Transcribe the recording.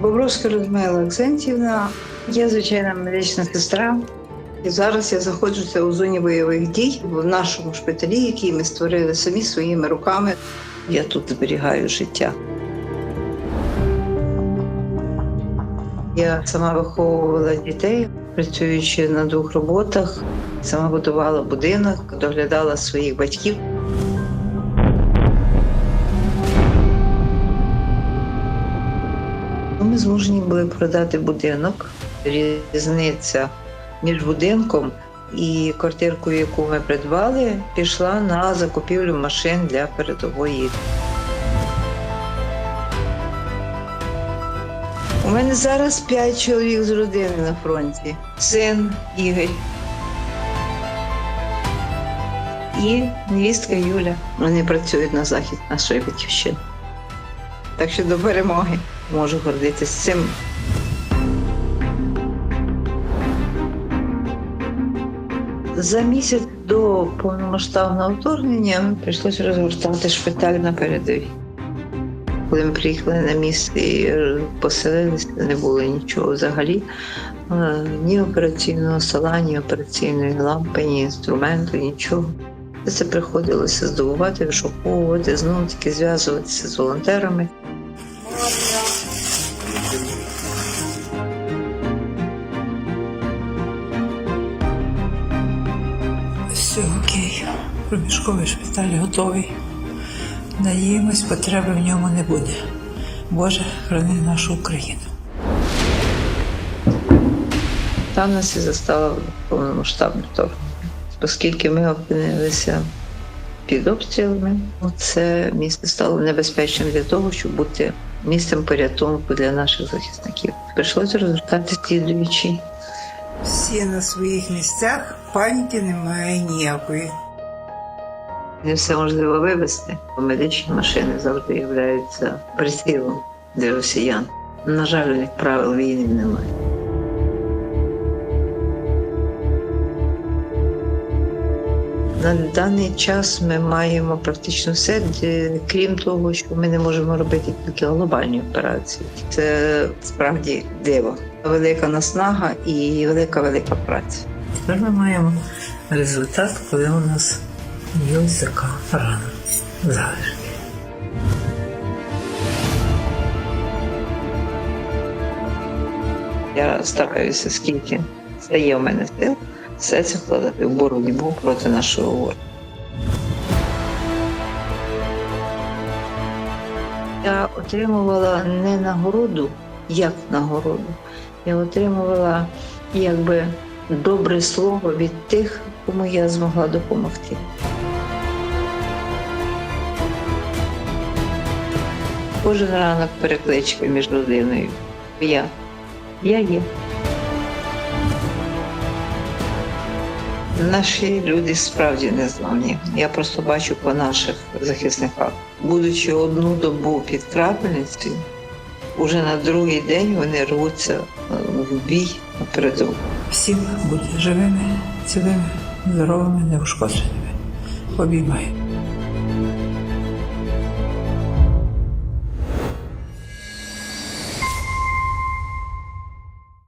Бобровська Людмила Олексенцівна. Я звичайна медична сестра. І зараз я знаходжуся у зоні бойових дій в нашому шпиталі, який ми створили самі своїми руками. Я тут зберігаю життя. Я сама виховувала дітей, працюючи на двох роботах, сама будувала будинок, доглядала своїх батьків. Змушені були продати будинок. Різниця між будинком і квартиркою, яку ми придбали, пішла на закупівлю машин для передової. У мене зараз п'ять чоловік з родини на фронті. Син Ігор. І невістка Юля. Вони працюють на захід нашої батьківщини. Так що до перемоги можу гордитися цим. За місяць до повномасштабного вторгнення прийшлося розгортати шпиталь на передовій. Коли ми приїхали на місце і поселилися, не було нічого взагалі. Е, Ні операційного стола, ні операційної лампи, ні інструменту, нічого. Це приходилося здобувати, вишуковувати, знову таки зв'язуватися з волонтерами. Все. Проміжковий шпиталь готовий. Надіємось, потреби в ньому не буде. Боже, храни нашу Україну. Там нас і застало повномасштабне вторгнення. Оскільки ми опинилися під обстрілами, це місце стало небезпечним для того, щоб бути місцем порятунку для наших захисників. Прийшлося розгортати слідуючі. Всі на своїх місцях, паніки немає ніякої. Не все можливо вивезти, бо медичні машини завжди являються прицілом для росіян. На жаль, у них правил війни немає. На даний час ми маємо практично все, крім того, що ми не можемо робити тільки глобальні операції. Це справді диво. Велика наснага і велика велика праця. Тепер ми маємо результат, коли у нас є ось така рана. Залишки. Я стараюся, скільки стає в мене сил, все це вкладати в боротьбу проти нашого ворога. Я отримувала не нагороду, як нагороду. Я отримувала якби добре слово від тих, кому я змогла допомогти. Кожен ранок перекличка між родиною. Я. Я є. Наші люди справді незламні. Я просто бачу по наших захисниках. Будучи одну добу під крапельницею, уже на другий день вони рвуться е, в бій на передову. Всім бути живими, цілими, здоровими, неушкодженими. Обіймаю.